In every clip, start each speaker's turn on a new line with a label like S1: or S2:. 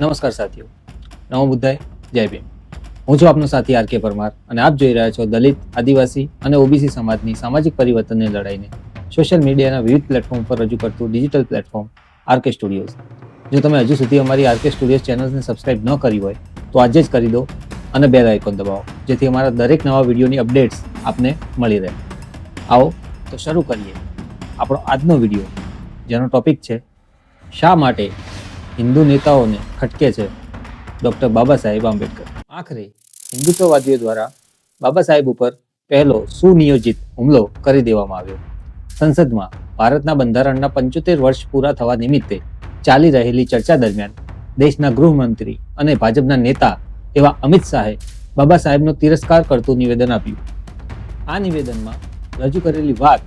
S1: નમસ્કાર સાથીઓ. નમો બુદ્ધાય, જય ભીમ. હું છું આપનો સાથી આર કે પરમાર અને આપ જોઈ રહ્યા છો દલિત, આદિવાસી અને ઓબીસી સમાજની સામાજિક પરિવર્તનની લડાઈને સોશિયલ મીડિયાના વિવિધ પ્લેટફોર્મ પર રજૂ કરતું ડિજિટલ પ્લેટફોર્મ આરકે સ્ટુડિયોઝ. જો તમે હજુ સુધી અમારી આરકે સ્ટુડિયોઝ ચેનલને સબસ્ક્રાઇબ ન કરી હોય, તો આજે જ કરી દો અને બેલ આઇકોન દબાવો, જેથી અમારા દરેક નવા વિડીયોની અપડેટ્સ આપને મળી રહે. આવો, તો શરૂ કરીએ. આપણો આજનો વીડિયો, જેનો ટોપિક છે, શા માટે હિન્દુ નેતાઓને ખટકે છે ડૉક્ટર બાબા સાહેબ આંબેડકર. આખરે હિન્દુત્વવાદીઓ દ્વારા બાબા સાહેબ ઉપર પહેલો સુનિયોજિત હુમલો કરી દેવામાં આવ્યો. સંસદમાં ભારતના બંધારણના પંચોતેર વર્ષ પૂરા થવા નિમિત્તે ચાલી રહેલી ચર્ચા દરમિયાન દેશના ગૃહમંત્રી અને ભાજપના નેતા એવા અમિત શાહે બાબા સાહેબનો તિરસ્કાર કરતું નિવેદન આપ્યું. આ નિવેદનમાં રજૂ કરેલી વાત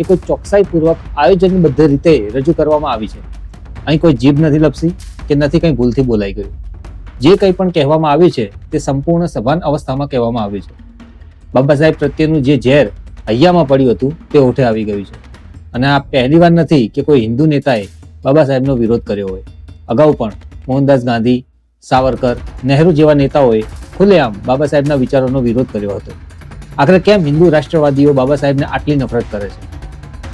S1: એ કોઈ ચોકસાઈપૂર્વક આયોજનબદ્ધ રીતે રજૂ કરવામાં આવી છે. અહીં કોઈ જીભ નથી લપસી કે નથી કંઈ ભૂલથી બોલાઈ ગયું. જે કંઈ પણ કહેવામાં આવ્યું છે, તે સંપૂર્ણ સભાન અવસ્થામાં કહેવામાં આવ્યું છે. બાબા સાહેબ પ્રત્યેનું જે ઝેર હૈયામાં પડ્યું હતું, તે ઓઠે આવી ગયું છે. અને આ પહેલી વાર નથી કે કોઈ હિન્દુ નેતાએ બાબા સાહેબનો વિરોધ કર્યો હોય. અગાઉ પણ મોહનદાસ ગાંધી, સાવરકર, નહેરુ જેવા નેતાઓએ ખુલ્લેઆમ બાબા સાહેબના વિચારોનો વિરોધ કર્યો હતો. આખરે કેમ હિન્દુ રાષ્ટ્રવાદીઓ બાબા સાહેબને આટલી નફરત કરે છે?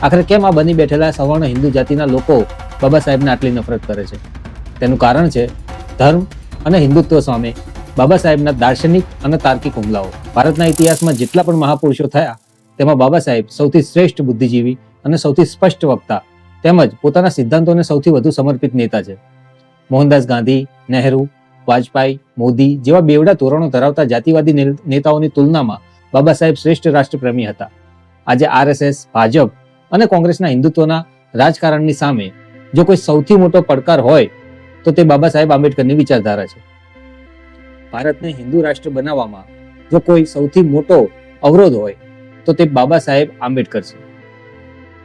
S1: આખરે કેમ આ બની બેઠેલા સવર્ણ હિન્દુ જાતિના લોકો બાબા સાહેબને આટલી નફરત કરે છે? તેનું કારણ છે ધર્મ અને હિન્દુત્વ સામે બાબા સાહેબના દાર્શનિક અને તાર્કિક હુમલાઓ. ભારતના ઇતિહાસમાં જેટલા પણ મહાપુરુષો થયા, તેમાં બાબા સાહેબ સૌથી શ્રેષ્ઠ બુદ્ધિજીવી અને સૌથી સ્પષ્ટ વક્તા તેમજ પોતાના સિદ્ધાંતોને સૌથી વધુ સમર્પિત નેતા છે. મોહનદાસ ગાંધી, નહેરુ વાજપેયી મોદી જેવા બેવડા ધોરણો ધરાવતા જાતિવાદી નેતાઓની તુલનામાં બાબા સાહેબ શ્રેષ્ઠ રાષ્ટ્રપ્રેમી હતા. આજે આરએસએસ, ભાજપ અને કોંગ્રેસના હિન્દુત્વના રાજકારણની સામે જો કોઈ સૌથી મોટો પડકાર હોય, તો તે બાબા સાહેબ આંબેડકરની વિચારધારા છે. ભારતને હિન્દુ રાષ્ટ્ર બનાવવામાં જો કોઈ સૌથી મોટો અવરોધ હોય, તો તે બાબા સાહેબ આંબેડકર છે.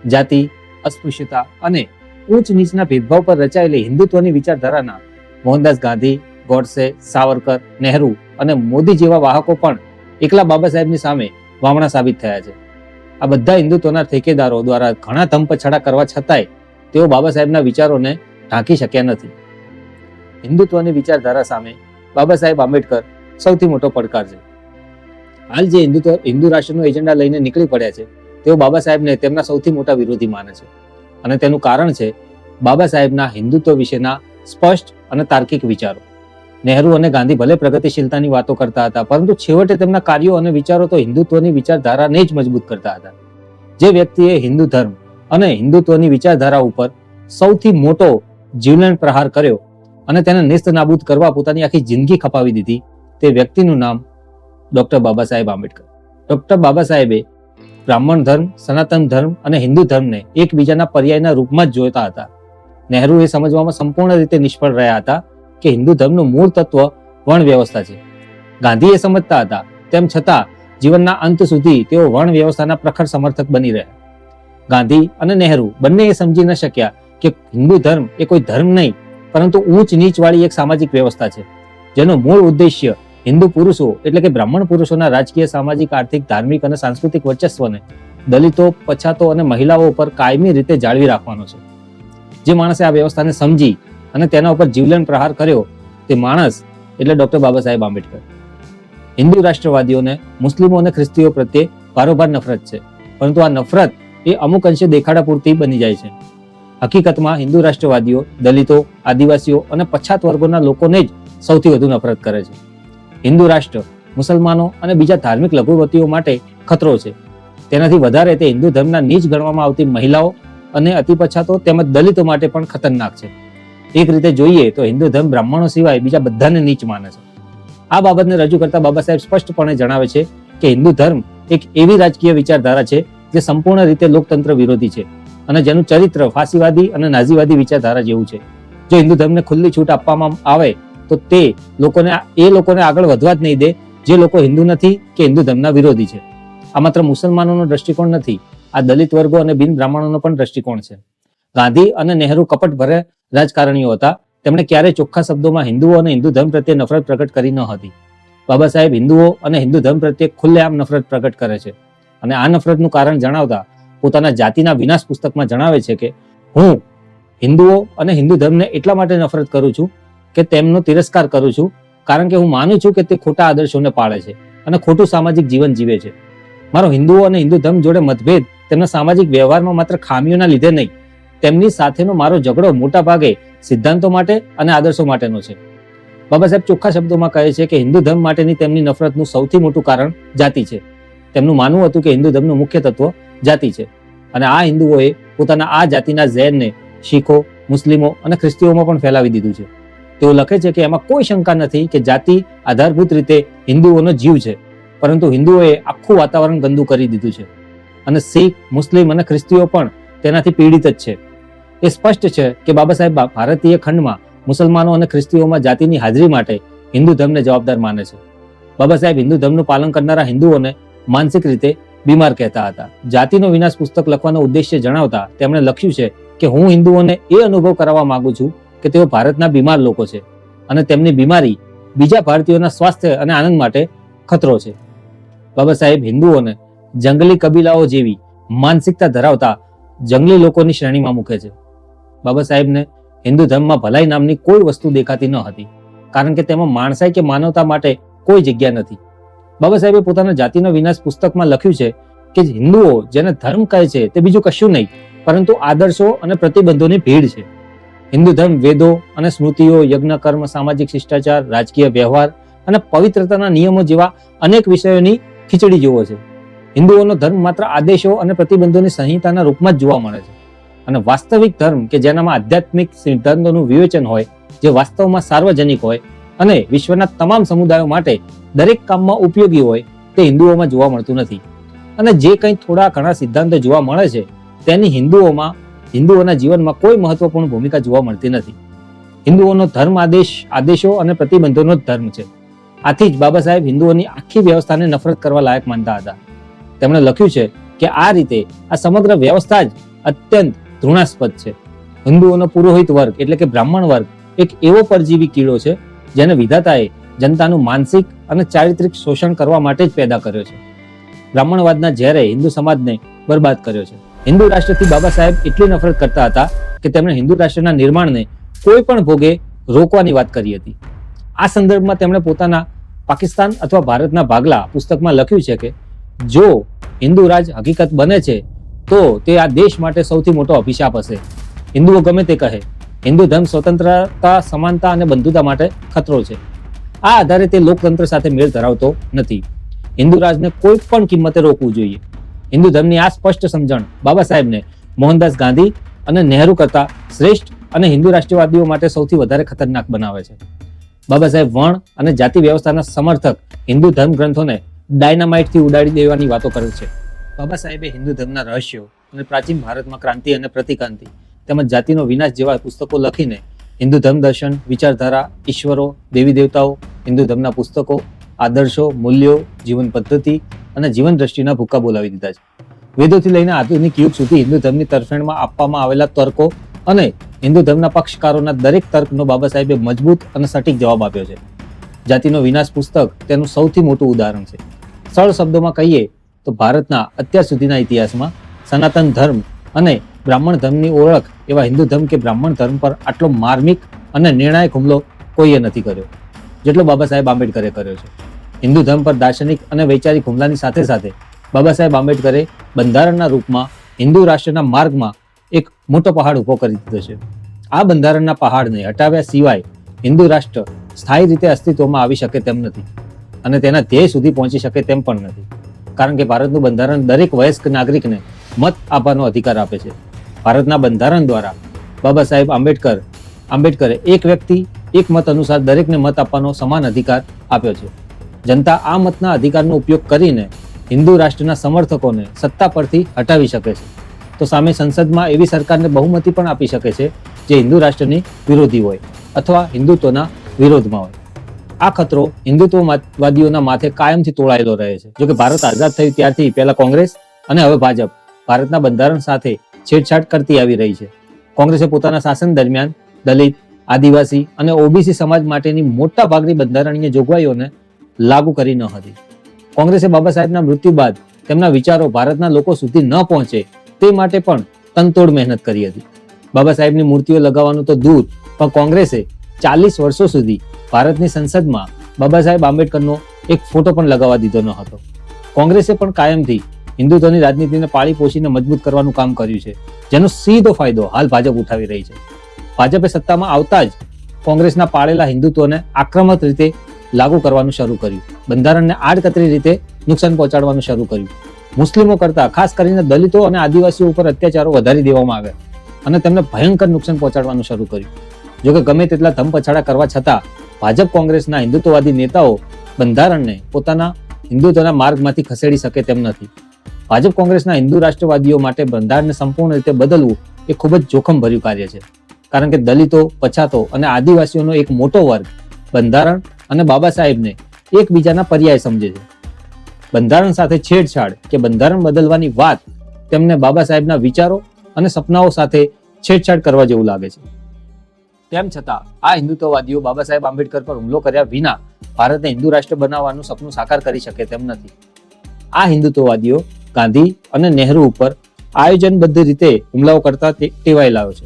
S1: જાતિ, અસ્પૃશ્યતા અને ઉચ્ચ નીચના ભેદભાવ પર રચાયેલી હિન્દુત્વની વિચારધારાના મોહનદાસ ગાંધી, ગોડસે, સાવરકર, નહેરુ અને મોદી જેવા વાહકો પણ એકલા બાબા સાહેબની સામે વામણા સાબિત થયા છે. આ બધા હિન્દુત્વના ઠેકેદારો દ્વારા ઘણા ધમપછાડા કરવા છતાંય તેઓ બાબા સાહેબના વિચારોને ઢાંકી શક્યા નથી. હિન્દુત્વની વિચારધારા સામે બાબા સાહેબ આંબેડકર સૌથી મોટો પડકાર છે. હાલ જે હિન્દુત્વ, હિન્દુ રાષ્ટ્રનો એજન્ડા લઈને નીકળી પડ્યા છે, તેઓ બાબા સાહેબને તેમના સૌથી મોટા વિરોધી માને છે. અને તેનું કારણ છે બાબા સાહેબના હિન્દુત્વ વિશેના સ્પષ્ટ અને તાર્કિક વિચારો. નહેરુ અને ગાંધી ભલે પ્રગતિશીલતાની વાતો કરતા હતા, પરંતુ છેવટે તેમના કાર્યો અને વિચારો તો હિન્દુત્વની વિચારધારાને જ મજબૂત કરતા હતા. જે વ્યક્તિએ હિન્દુ ધર્મ અને હિન્દુત્વની વિચારધારા ઉપર સૌથી મોટો જીવલેણ પ્રહાર કર્યો અને તેને નિસ્ત નાબૂદ કરવા પોતાની આખી જિંદગી ખપાવી દીધી, તે વ્યક્તિનું નામ ડોક્ટર બાબા સાહેબ આંબેડકર. ડોક્ટર બાબા સાહેબે બ્રાહ્મણ ધર્મ, સનાતન ધર્મ અને હિન્દુ ધર્મને એકબીજાના પર્યાયના રૂપમાં જ જોતા હતા. નહેરુ એ સમજવામાં સંપૂર્ણ રીતે નિષ્ફળ રહ્યા હતા કે હિન્દુ ધર્મનું મૂળ તત્વ વર્ણ વ્યવસ્થા છે. ગાંધી એ સમજતા હતા, તેમ છતાં જીવનના અંત સુધી તેઓ વર્ણ વ્યવસ્થાના પ્રખર સમર્થક બની રહ્યા. ગાંધી અને નહેરુ બંને એ સમજી ન શક્યા કે હિન્દુ ધર્મ એ કોઈ ધર્મ નહીં, પરંતુ ઊંચ નીચ વાળી એક સામાજિક વ્યવસ્થા છે, જેનો મૂળ ઉદ્દેશ્ય હિન્દુ પુરુષો એટલે કે બ્રાહ્મણ પુરુષોના રાજકીય, સામાજિક, આર્થિક, ધાર્મિક અને સાંસ્કૃતિક વર્ચસ્વને દલિતો, પછાતો અને મહિલાઓ ઉપર કાયમી રીતે જાળવી રાખવાનો છે. જે માણસે આ વ્યવસ્થાને સમજી અને તેના ઉપર જીવલેણ પ્રહાર કર્યો તે માણસ એટલે ડોક્ટર બાબા સાહેબ આંબેડકર. હિન્દુ રાષ્ટ્રવાદીઓને, મુસ્લિમો અને ખ્રિસ્તીઓ પ્રત્યે ભારોભાર નફરત છે, પરંતુ આ નફરત એ અમુક અંશે દેખાડા પૂરતી બની જાય છે. હકીકતમાં હિન્દુ રાષ્ટ્રવાદીઓ, દલિતો, આદિવાસીઓ અને પછાત વર્ગોના લોકોને જ સૌથી વધુ નફરત કરે છે. હિન્દુ રાષ્ટ્ર, મુસલમાનો અને બીજા ધાર્મિક લઘુમતીઓ માટે ખતરો છે. તેનાથી વધારે તે હિન્દુ ધર્મના નીચ ગણવામાં આવતી મહિલાઓ અને અતિ પછાતો તેમજ દલિતો માટે પણ ખતરનાક છે. એક રીતે જોઈએ તો હિન્દુ ધર્મ બ્રાહ્મણો સિવાય બીજા બધાને નીચ માને છે. આ બાબતને રજૂ કરતા બાબા સાહેબ સ્પષ્ટપણે જણાવે છે કે હિન્દુ ધર્મ એક એવી રાજકીય વિચારધારા છે જે સંપૂર્ણ રીતે લોકતંત્ર વિરોધી છે અને જેનું ચરિત્ર ફાસીવાદી અને નાઝીવાદી વિચારધારા જેવું છે. જો હિન્દુ ધર્મને ખુલ્લી છૂટ આપવામાં આવે તો તે લોકોને એ લોકોને આગળ વધવા જ નહીં દે જે લોકો હિન્દુ નથી કે હિન્દુ ધર્મના વિરોધી છે. આ માત્ર મુસલમાનોનો દ્રષ્ટિકોણ નથી, આ દલિત વર્ગો અને બિન બ્રાહ્મણોનો પણ દ્રષ્ટિકોણ છે. ગાંધી અને નહેરુ કપટ ભરે રાજકારણીઓ હતા. તેમણે ક્યારેય ચોખ્ખા શબ્દોમાં હિન્દુઓ અને હિન્દુ ધર્મ પ્રત્યે નફરત પ્રગટ કરી ન હતી. બાબા સાહેબ હિન્દુઓ અને હિન્દુ ધર્મ પ્રત્યે ખુલ્લેઆમ નફરત પ્રગટ કરે છે. અને આ નફરતનું કારણ જણાવતા પોતાના જાતિના વિનાશ પુસ્તકમાં જણાવે છે કે, હું હિન્દુઓ અને હિન્દુ ધર્મને એટલા માટે નફરત કરું છું કે તેમનો તિરસ્કાર કરું છું, કારણ કે હું માનું છું કે તે ખોટા આદર્શોને પાળે છે અને ખોટું સામાજિક જીવન જીવે છે. મારો હિન્દુઓ અને હિન્દુ ધર્મ જોડે મતભેદ તેમના સામાજિક વ્યવહારમાં માત્ર ખામીઓના લીધે નહીં તેમની સાથેનો મારો ઝઘડો મોટા ભાગે સિદ્ધાંતો માટે અને આદર્શો માટેનો છે. બાબા સાહેબ ચોખ્ખા શબ્દોમાં કહે છે કે હિન્દુ ધર્મ માટેની તેમની નફરતનું સૌથી મોટું કારણ જાતિ છે. તેમનું માનવું હતું કે હિન્દુ ધર્મનું મુખ્ય તત્વ જાતિ છે. અને આ હિન્દુઓએ પોતાના આ જાતિના ઝેરને શીખો, મુસ્લિમો અને ખ્રિસ્તીઓમાં પણ ફેલાવી દીધું છે. તેઓ લખે છે કે એમાં કોઈ શંકા નથી કે જાતિ આધારભૂત રીતે હિન્દુઓનો જીવ છે. પરંતુ હિન્દુઓએ આખું વાતાવરણ ગંદુ કરી દીધું છે. અને શીખ, મુસ્લિમ અને ખ્રિસ્તીઓ પણ તેનાથી પીડિત જ છે. એ સ્પષ્ટ છે કે બાબા સાહેબ ભારતીય ખંડમાં મુસલમાનો અને ખ્રિસ્તીઓમાં જાતિની હાજરી માટે હિન્દુ ધર્મને જવાબદાર માને છે. બાબા સાહેબ હિન્દુ ધર્મનું પાલન કરનારા હિન્દુઓને માનસિક રીતે બીમાર કહેતા હતા. જાતિનો વિનાશ પુસ્તક લખવાનો ઉદ્દેશ્ય જણાવતા તેમણે લખ્યું છે કે હું હિન્દુઓને એ અનુભવ કરાવવા માંગુ છું કે તેઓ ભારતના બીમાર લોકો છે અને તેમની બીમારી બીજા ભારતીયોના સ્વાસ્થ્ય અને આનંદ માટે ખતરો છે. બાબા સાહેબ હિન્દુઓને જંગલી કબીલાઓ જેવી માનસિકતા ધરાવતા જંગલી લોકોની શ્રેણીમાં મૂકે છે. બાબા સાહેબને હિન્દુ ધર્મમાં ભલાઈ નામની કોઈ વસ્તુ દેખાતી ન હતી, કારણ કે તેમાં માણસાઈ કે માનવતા માટે કોઈ જગ્યા નથી. બાબા સાહેબે પોતાના જાતિનો વિનાશ પુસ્તકમાં લખ્યું છે કે હિન્દુઓ જેને ધર્મ કહે છે તે બીજું કશું નહીં, પરંતુ આદર્શો અને પ્રતિબંધોની ભીડ છે. હિન્દુ ધર્મ વેદો અને સ્મૃતિઓ, યજ્ઞ, કર્મ, સામાજિક શિષ્ટાચાર, રાજકીય વ્યવહાર અને પવિત્રતાના નિયમો જેવા અનેક વિષયોની ખીચડી જેવો છે. હિન્દુઓનો ધર્મ માત્ર આદેશો અને પ્રતિબંધોની સંહિતાના રૂપમાં જ જોવા મળે છે. અને વાસ્તવિક ધર્મ કે જેનામાં આધ્યાત્મિક સિદ્ધાંતોનું વિવેચન હોય, જે વાસ્તવમાં સાર્વજનિક હોય અને વિશ્વના તમામ સમુદાયો માટે દરેક કામમાં ઉપયોગી હોય, તે હિન્દુઓમાં જોવા મળતું નથી. અને જે કંઈ થોડા ઘણા સિદ્ધાંતો જોવા મળે છે, તેની હિન્દુઓમાં, હિન્દુઓના જીવનમાં કોઈ મહત્વપૂર્ણ ભૂમિકા જોવા મળતી નથી. હિન્દુઓનો ધર્મ આદેશ, આદેશો અને પ્રતિબંધોનો જ ધર્મ છે. આથી જ બાબા સાહેબ હિન્દુઓની આખી વ્યવસ્થાને નફરત કરવા લાયક માનતા હતા. તેમણે લખ્યું છે કે આ રીતે આ સમગ્ર વ્યવસ્થા જ અત્યંત ઘૃણાસ્પદ છે. હિન્દુઓનો પુરોહિત વર્ગ એટલે કે બ્રાહ્મણ વર્ગ એક એવો પરજીવી કીડો છે જેને વિધાતાએ જનતાનું માનસિક અને ચારિત્રિક શોષણ કરવા માટે જ પેદા કર્યો છે. બ્રાહ્મણવાદના ઝેરે હિન્દુ સમાજને બરબાદ કર્યો છે. હિન્દુ રાષ્ટ્રથી બાબા સાહેબ એટલી નફરત કરતા હતા કે તેમણે હિન્દુ રાષ્ટ્રના નિર્માણને કોઈ પણ ભોગે રોકવાની વાત કરી હતી. આ સંદર્ભમાં તેમણે પોતાના પાકિસ્તાન અથવા ભારતના ભાગલા પુસ્તકમાં લખ્યું છે કે, જો હિન્દુ રાજ હકીકત બને છે તો તે આ દેશ માટે સૌથી મોટો અભિશાપ હશે. હિન્દુઓ ગમે તે કહે, હિન્દુ ધર્મ સ્વતંત્રતા, સમાનતા અને બંધુતા માટે ખતરો છે. આ આધારે તે લોકતંત્ર સાથે મેળ ધરાવતો નથી. હિન્દુ રાજને કોઈ પણ કિંમતે રોકવું જોઈએ. હિન્દુ ધર્મની આ સ્પષ્ટ સમજણ બાબા સાહેબને, મોહનદાસ ગાંધી અને નહેરુ કરતા શ્રેષ્ઠ અને હિન્દુ રાષ્ટ્રવાદીઓ માટે સૌથી વધારે ખતરનાક બનાવે છે. બાબા સાહેબ વર્ણ અને જાતિ વ્યવસ્થાના સમર્થક હિન્દુ ધર્મ ગ્રંથોને ડાયનામાઇટથી ઉડાડી દેવાની વાતો કરે છે. બાબા સાહેબે હિન્દુ ધર્મના રહસ્યો અને પ્રાચીન ભારતમાં ક્રાંતિ અને પ્રતિક્રાંતિ તેમજ જાતિનો વિનાશ જેવા પુસ્તકો લખીને હિન્દુ ધર્મ દર્શન, વિચારધારા, ઈશ્વરો, દેવી દેવતાઓ, હિન્દુ ધર્મના પુસ્તકો, આદર્શો, મૂલ્યો, જીવન પદ્ધતિ અને જીવન દ્રષ્ટિના ભૂક્કા બોલાવી દીધા છે. વેદોથી લઈને આધુનિક યુગ સુધી હિન્દુ ધર્મની તરફેણમાં આપવામાં આવેલા તર્કો અને હિન્દુ ધર્મના પક્ષકારોના દરેક તર્કનો બાબા સાહેબે મજબૂત અને સટીક જવાબ આપ્યો છે. જાતિનો વિનાશ પુસ્તક તેનું સૌથી મોટું ઉદાહરણ છે. સરળ શબ્દોમાં કહીએ તો ભારતના અત્યાર સુધીના ઇતિહાસમાં સનાતન ધર્મ અને બ્રાહ્મણ ધર્મની ઓળખ એવા હિન્દુ ધર્મ કે બ્રાહ્મણ ધર્મ પર આટલો માર્મિક અને નિર્ણાયક હુમલો કોઈએ નથી કર્યો. જેટલો બાબા સાહેબ આંબેડકરે કર્યો છે. હિન્દુ ધર્મ પર દાર્શનિક અને વૈચારિક હુમલાની સાથે સાથે બાબા સાહેબ આંબેડકરે બંધારણના રૂપમાં હિન્દુ રાષ્ટ્રના માર્ગમાં એક મોટો પહાડ ઊભો કરી દીધો છે. આ બંધારણના પહાડને હટાવ્યા સિવાય હિન્દુ રાષ્ટ્ર સ્થાયી રીતે અસ્તિત્વમાં આવી શકે તેમ નથી અને તેના ધ્યેય સુધી પહોંચી શકે તેમ પણ નથી. કારણ કે ભારતનું બંધારણ દરેક વયસ્ક નાગરિકને મત આપવાનો અધિકાર આપે છે. ભારતના બંધારણ દ્વારા બાબા સાહેબ આંબેડકર, આંબેડકરે એક વ્યક્તિ, એક મત અનુસાર દરેકને મત આપવાનો સમાન અધિકાર આપ્યો છે. જનતા આ મતના અધિકારનો ઉપયોગ કરીને હિન્દુ રાષ્ટ્રના સમર્થકોને સત્તા પરથી હટાવી શકે છે. તો સામે સંસદમાં એવી સરકારને બહુમતી પણ આપી શકે છે, જે હિન્દુ રાષ્ટ્રની વિરોધી હોય અથવા હિન્દુત્વના વિરોધમાં હોય. આ ખતરો હિન્દુત્વવાદીઓના માથે કાયમથી તોળાયેલો રહે છે. જોકે ભારત આઝાદ થયું ત્યારથી પહેલા કોંગ્રેસ અને હવે ભાજપ ભારતના બંધારણ સાથે છેડછાડ કરતી આવી રહી છે. કોંગ્રેસે પોતાના શાસન દરમિયાન દલિત, આદિવાસી અને ઓબીસી સમાજ માટેની મોટા ભાગની બંધારણીય જોગવાઈઓને લાગુ કરી ન હતી. કોંગ્રેસે બાબા સાહેબના મૃત્યુ બાદ તેમના વિચારો ભારતના લોકો સુધી ન પહોંચે તે માટે પણ તનતોડ મહેનત કરી હતી. બાબા સાહેબની મૂર્તિઓ લગાવવાનું તો દૂર, પણ કોંગ્રેસે ચાલીસ વર્ષો સુધી ભારતની સંસદમાં બાબા સાહેબ આંબેડકરનો એક ફોટો પણ લગાવવા દીધો ન હતો. કોંગ્રેસે પણ કાયમથી હિન્દુત્વની રાજનીતિને પાળી પોષીને મજબૂત કરવાનું કામ કર્યું છે, જેનો સીધો ફાયદો હાલ ભાજપ ઉઠાવી રહી છે. ભાજપે સત્તામાં આવતા જ કોંગ્રેસના પાળેલા હિન્દુત્વને આક્રમક રીતે લાગુ કરવાનું શરૂ કર્યું. બંધારણને આડકતરી રીતે નુકસાન પહોંચાડવાનું શરૂ કર્યું. મુસ્લિમો કરતા, ખાસ કરીને દલિતો અને આદિવાસીઓ ઉપર અત્યાચારો વધારી દેવામાં આવ્યા અને તેમને ભયંકર નુકસાન પહોંચાડવાનું શરૂ કર્યું. જોકે ગમે તેટલા ધમ પછાડા કરવા છતાં ભાજપ કોંગ્રેસના હિન્દુત્વવાદી નેતાઓ બંધારણને પોતાના હિન્દુત્વના માર્ગમાંથી ખસેડી શકે તેમ નથી. ભાજપ કોંગ્રેસના હિન્દુ રાષ્ટ્રવાદીઓ માટે બંધારણને સંપૂર્ણ રીતે બદલવું એ ખૂબ જ જોખમભર્યું કાર્ય છે. કારણ કે દલિતો, પછાતો અને આદિવાસીઓનો એક મોટો વર્ગ બંધારણ અને બાબા સાહેબને એકબીજાના પર્યાય સમજે છે. બંધારણ સાથે છેડછાડ કે બંધારણ બદલવાની વાત તેમને બાબા સાહેબના વિચારો અને સપનાઓ સાથે છેડછાડ કરવા જેવું લાગે છે. તેમ છતાં, આ હિન્દુત્વવાદીઓ બાબા સાહેબ આંબેડકર પર હુમલો કર્યા વિના ભારતને હિન્દુ રાષ્ટ્ર બનાવવાનું સપનું સાકાર કરી શકે તેમ નથી. આ હિન્દુત્વવાદીઓ ગાંધી અને નહેરુ ઉપર આયોજનબદ્ધ રીતે હુમલાઓ કરતા તે- ટેવાયેલા છે.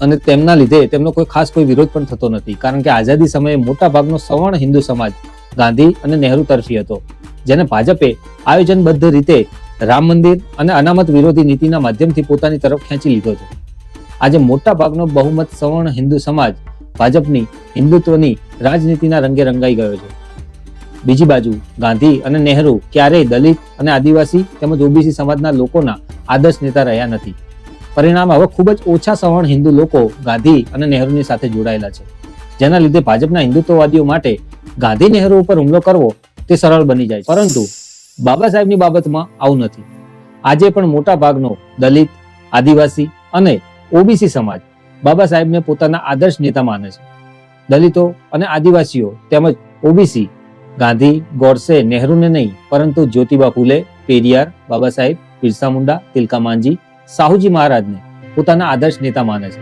S1: અને તેમના લીધે તેમનો કોઈ ખાસ કોઈ વિરોધ પણ થતો નથી, કારણ કે આઝાદી સમયે મોટા ભાગનો સવર્ણ હિન્દુ સમાજ ગાંધી અને નહેરુ તરફી હતો, જેને ભાજપે આયોજનબદ્ધ રીતે રામ મંદિર અને અનામત વિરોધી નીતિના માધ્યમથી પોતાની તરફ ખેંચી લીધો છે. આજે મોટા ભાગનો બહુમત સવર્ણ હિન્દુ સમાજ ભાજપની હિન્દુત્વની રાજનીતિના રંગે રંગાઈ ગયો છે. બીજી બાજુ ગાંધી અને નહેરુ ક્યારેય દલિત અને આદિવાસી તેમજ ઓબીસી સમાજના લોકોના આદર્શ નેતા રહ્યા નથી. પરિણામ હવે ખૂબ જ ઓછા સવર્ણ હિન્દુ લોકો ગાંધી અને નહેરુની સાથે જોડાયેલા છે. જેના લીધે ભાજપના હિન્દુત્વવાદીઓ માટે ગાંધી નહેરુ ઉપર હુમલો કરવો તે સરળ બની જાય પરંતુ બાબા સાહેબની બાબતમાં આવું નથી. આજે પણ મોટા ભાગનો દલિત, આદિવાસી અને ઓબીસી સમાજ બાબા સાહેબને પોતાના આદર્શ નેતા માને છે. દલિતો અને આદિવાસીઓ તેમજ ઓબીસી, ગાંધી, ગોડસે, નહેરુને નહીં, પરંતુ જ્યોતિબા ફુલે, પેરિયાર, બાબા સાહેબ, બિરસા મુંડા, તિલકા માંજી સાહુજી મહારાજને પોતાના આદર્શ નેતા માને છે.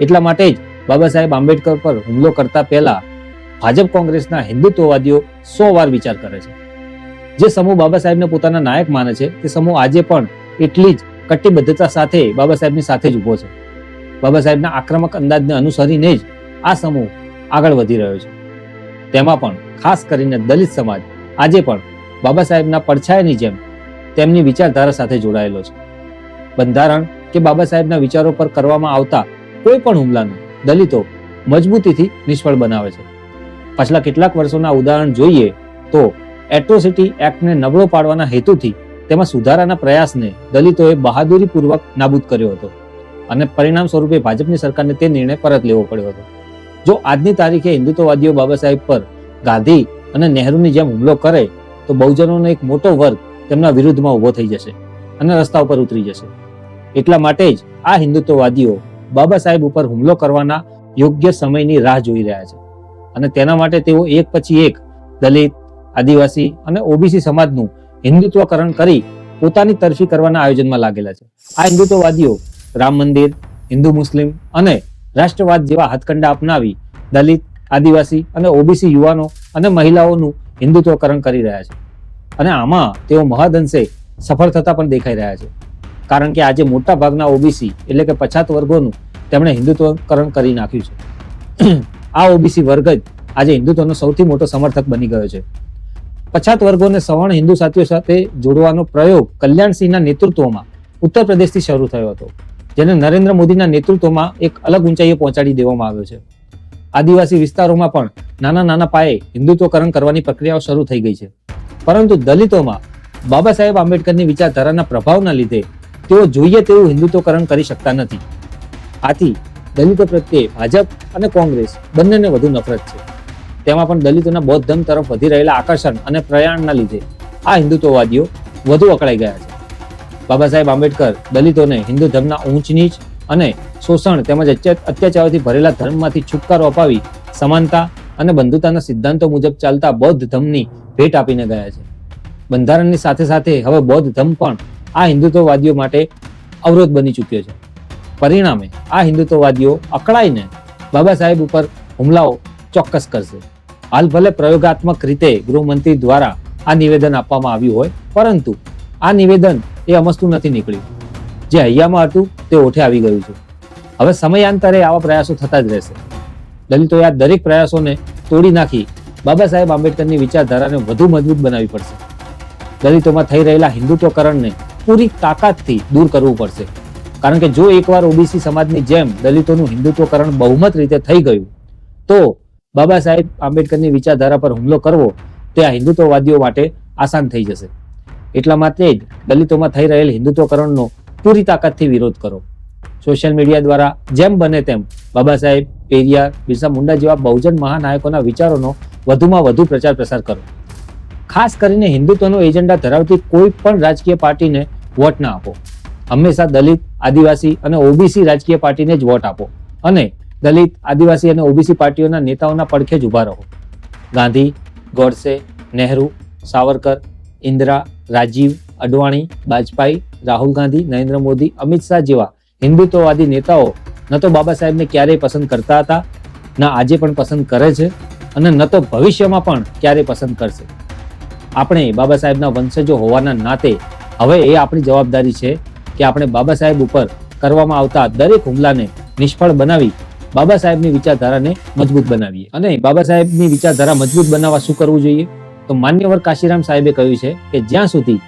S1: એટલા માટે જ બાબા સાહેબ આંબેડકર પર હુમલો કરતા પહેલા ભાજપ કોંગ્રેસના હિન્દુત્વવાદીઓ સો વાર વિચાર કરે છે. જે સમૂહ બાબા સાહેબને પોતાના નાયક માને છે, તે સમૂહ આજે પણ એટલી જ કટિબદ્ધતા સાથે બાબા સાહેબની સાથે જ ઊભો છે. બાબા સાહેબના આક્રમક અંદાજને અનુસરીને જ આ સમૂહ આગળ વધી રહ્યો છે. તેમાં પણ ખાસ કરીને દલિત સમાજ આજે પણ બાબા સાહેબના પડછાયાની જેમ તેમની વિચારધારા સાથે જોડાયેલો છે. બંધારણ કે બાબા સાહેબના વિચારો પર કરવામાં આવતા કોઈ પણ હુમલાને દલિતો મજબૂતીથી નિષ્ફળ બનાવે છે. પાછલા કેટલાક વર્ષોના ઉદાહરણ જોઈએ તો એટ્રોસિટી એક્ટને નબળો પાડવાના હેતુથી તેમાં સુધારાના પ્રયાસને દલિતોએ બહાદુરીપૂર્વક નાબૂદ કર્યો હતો અને પરિણામ સ્વરૂપે ભાજપની સરકારને તે નિર્ણય પરત લેવો પડ્યો હતો. જો આજની તારીખે હિન્દુત્વવાદીઓ બાબા સાહેબ પર ગાંધી અને નહેરુની જેમ હુમલો કરે, તો બહુજનોનો એક મોટો વર્ગ તેમના વિરુદ્ધમાં ઊભો થઈ જશે અને રસ્તા ઉપર ઉતરી જશે. એટલા માટે જ આ હિન્દુત્વવાદીઓ બાબા સાહેબ ઉપર હુમલો કરવાના યોગ્ય સમયની રાહ જોઈ રહ્યા છે અને તેના માટે તેઓ એક પછી એક દલિત, આદિવાસી અને ઓબીસી સમાજનું હિન્દુત્વકરણ કરી પોતાની તરફી કરવાના આયોજનમાં લાગેલા છે. આ હિન્દુત્વવાદીઓ રામ મંદિર, હિન્દુ મુસ્લિમ અને રાષ્ટ્રવાદ જેવા હાથકંડા અપનાવી દલિત, આદિવાસી અને ઓબીસી યુવાનો અને મહિલાઓનું હિન્દુત્વકરણ કરી રહ્યા છે. અને આમાં તેઓ મહદઅંશે સફળ થતા પણ દેખાઈ રહ્યા છે. કારણ કે આજે મોટા ભાગના ઓબીસી એટલે કે પછાત વર્ગોનું તેમણે હિન્દુત્વકરણ કરી નાખ્યું છે. આ ઓબીસી વર્ગ જ આજે હિન્દુત્વનો સૌથી મોટો સમર્થક બની ગયો છે. પછાત વર્ગોને સવર્ણ હિન્દુ સાથીઓ સાથે જોડવાનો પ્રયોગ કલ્યાણસિંહના નેતૃત્વમાં ઉત્તર પ્રદેશથી શરૂ થયો હતો, જેને નરેન્દ્ર મોદીના નેતૃત્વમાં એક અલગ ઊંચાઈએ પહોંચાડી દેવામાં આવ્યો છે. આદિવાસી વિસ્તારોમાં પણ નાના નાના પાયે હિન્દુત્વકરણ કરવાની પ્રક્રિયાઓ શરૂ થઈ ગઈ છે. પરંતુ દલિતોમાં બાબા સાહેબ આંબેડકરની વિચારધારાના પ્રભાવના લીધે તેઓ જોઈએ તેવું હિન્દુત્વકરણ કરી શકતા નથી. આથી દલિતો પ્રત્યે ભાજપ અને કોંગ્રેસ બંનેને વધુ નફરત છે. તેમાં પણ દલિતોના બૌદ્ધ ધર્મ તરફ વધી રહેલા આકર્ષણ અને પ્રયાણના લીધે આ હિન્દુત્વવાદીઓ વધુ અકળાઈ ગયા છે. બાબા સાહેબ આંબેડકર દલિતોને હિન્દુ ધર્મના ઊંચ નીચ અને શોષણ તેમજ અત્યા- અત્યાચારોથી ભરેલા ધર્મમાંથી છુટકારો અપાવી સમાનતા અને બંધુતાના સિદ્ધાંતો મુજબ ચાલતા બૌદ્ધ ધર્મની ભેટ આપીને ગયા છે. બંધારણની સાથે સાથે હવે બૌદ્ધ ધર્મ પણ આ હિન્દુત્વવાદીઓ માટે અવરોધ બની ચૂક્યો છે. પરિણામે આ હિન્દુત્વવાદીઓ અકળાઈને બાબા સાહેબ ઉપર હુમલાઓ ચોક્કસ કરશે. હાલ ભલે પ્રયોગાત્મક રીતે ગૃહમંત્રી દ્વારા આ નિવેદન આપવામાં આવ્યું હોય, પરંતુ આ નિવેદન એ અમસ્તું નથી નીકળ્યું. જે હૈયામાં હતું, તે ઓઠે આવી ગયું છે. હવે સમયાંતરે આવા પ્રયાસો થતા જ રહેશે. દલિતોએ આ દરેક પ્રયાસોને તોડી નાખી બાબા સાહેબ આંબેડકરની વિચારધારાને વધુ મજબૂત બનાવવી પડશે. દલિતોમાં થઈ રહેલા હિન્દુત્વકરણને પૂરી તાકાતથી દૂર કરવું પડશે. કારણ કે જો એકવાર ઓબીસી સમાજની જેમ દલિતોનું હિન્દુત્વકરણ બહુમત રીતે થઈ ગયું, તો બાબા સાહેબ આંબેડકરની વિચારધારા પર હુમલો કરવો તે આ હિન્દુત્વવાદીઓ માટે આસાન થઈ જશે. એટલા માટે જ દલિતોમાં થઈ રહેલ હિન્દુત્વકરણનો પૂરી તાકાતથી વિરોધ કરો. સોશિયલ મીડિયા દ્વારા જેમ બને તેમ બાબા સાહેબ, પેરિયાર, બિરસા મુંડા જેવા બહુજન મહાનાયકોના વિચારોનો વધુમાં વધુ પ્રચાર પ્રસાર કરો. ખાસ કરીને હિન્દુત્વનો એજન્ડા ધરાવતી કોઈ પણ રાજકીય પાર્ટીને વોટ ના આપો. હંમેશા દલિત, આદિવાસી અને ઓબીસી રાજકીય પાર્ટીને જ વોટ આપો. અને દલિત, આદિવાસી અને ઓબીસી પાર્ટીઓના નેતાઓના પડખે જ ઊભા રહો. ગાંધી, ગોડસે, નહેરુ, સાવરકર, ઇન્દિરા, રાજીવ, અડવાણી, બાજપાઈ, રાહુલ ગાંધી, નરેન્દ્ર મોદી, અમિત શાહ જેવા હિન્દુત્વવાદી નેતાઓ ન તો બાબા સાહેબને ક્યારેય પસંદ કરતા હતા, ન આજે પણ પસંદ કરે છે અને ન તો ભવિષ્યમાં પણ ક્યારેય પસંદ કરશે. આપણે બાબા સાહેબના વંશજો હોવાના નાતે હવે એ આપણી જવાબદારી છે કે આપણે બાબા સાહેબ ઉપર કરવામાં આવતા દરેક હુમલાને નિષ્ફળ બનાવી બાબા સાહેબની વિચારધારાને મજબૂત બનાવીએ. અને બાબા સાહેબની વિચારધારા મજબૂત બનાવવા શું કરવું જોઈએ? તો માન્યવર કાશીરામ સાહેબે કહ્યું છે કે જ્યાં સુધી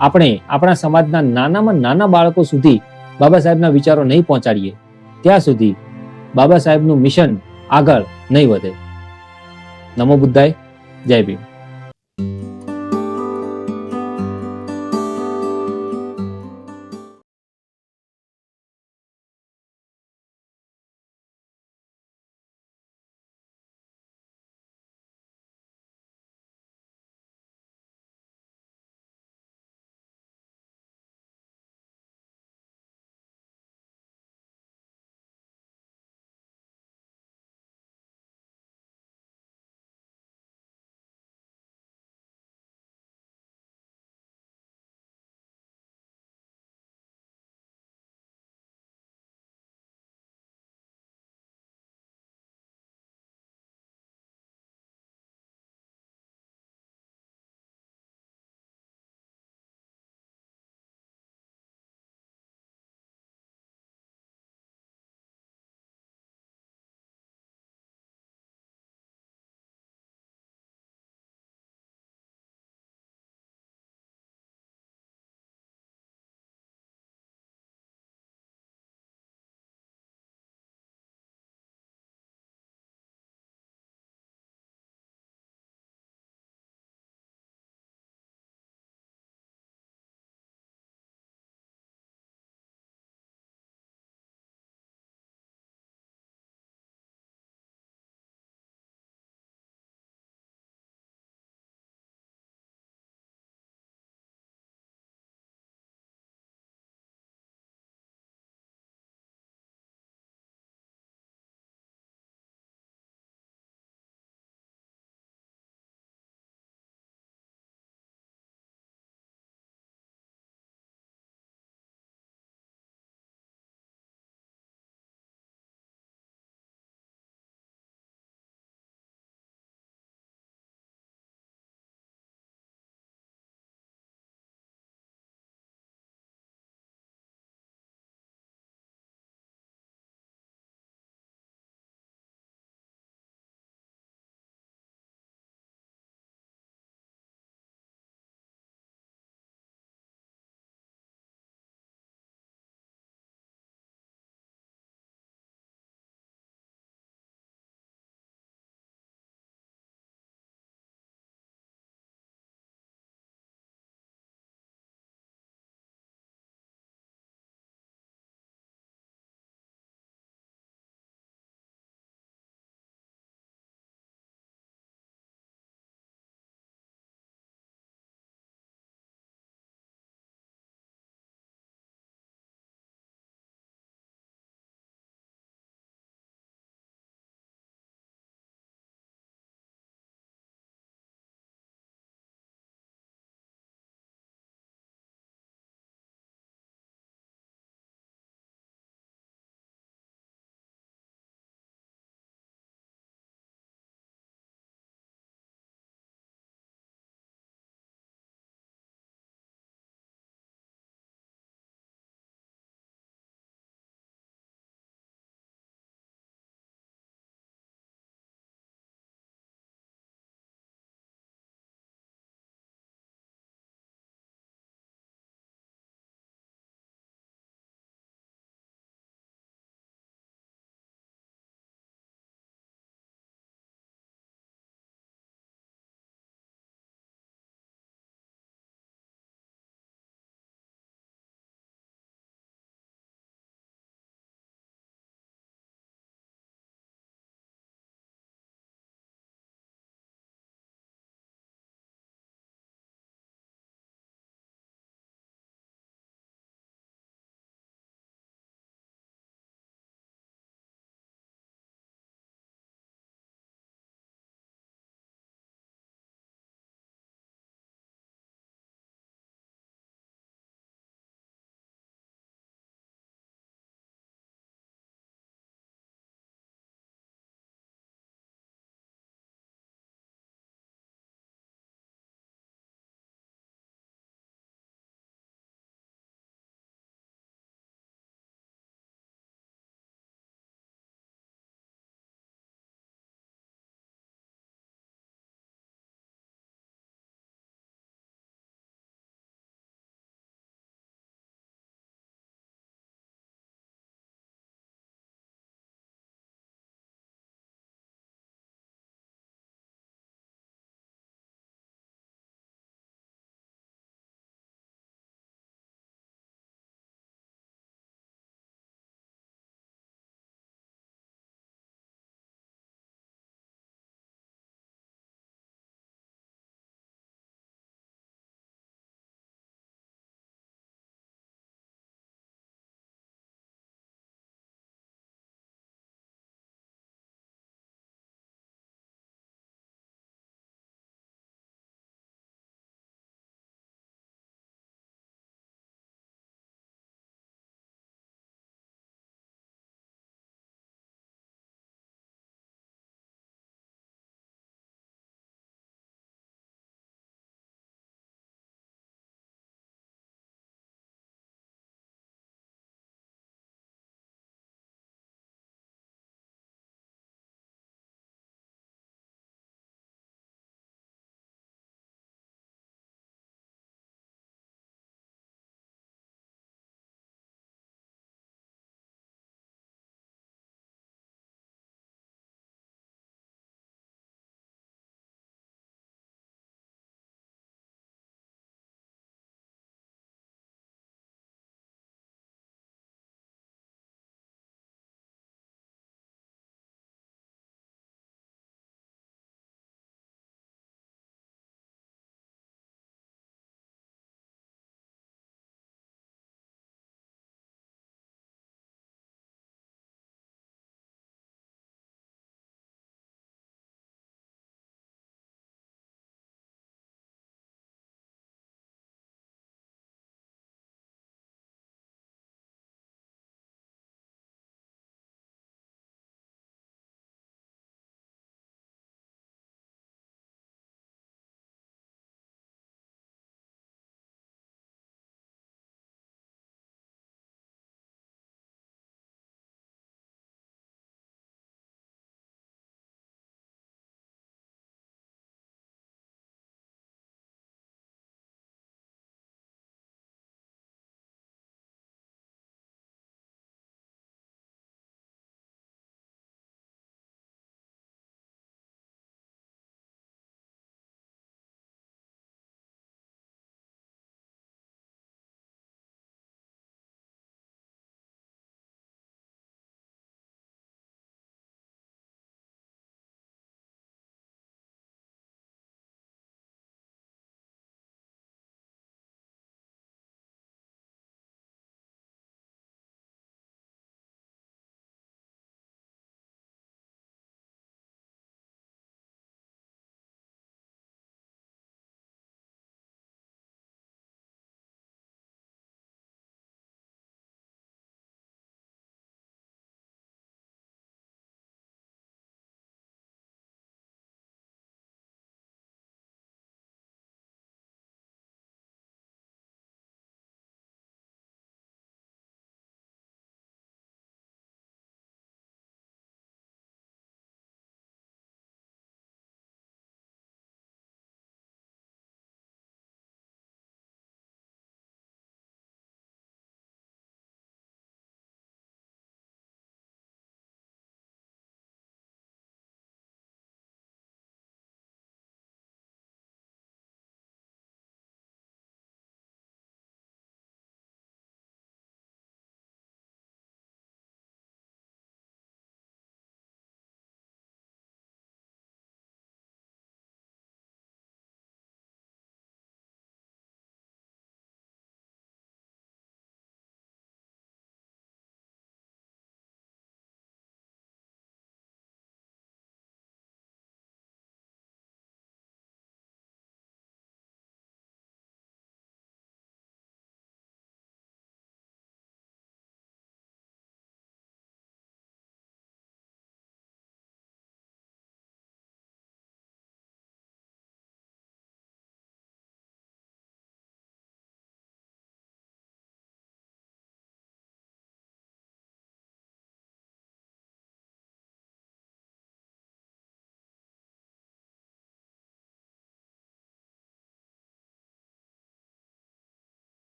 S1: આપણે આપણા સમાજના નાનામાં નાના બાળકો સુધી બાબા સાહેબના વિચારો નહીં પહોંચાડીએ, ત્યાં સુધી બાબા સાહેબનું મિશન આગળ નહીં વધે. નમો બુદ્ધાય, જય ભીમ.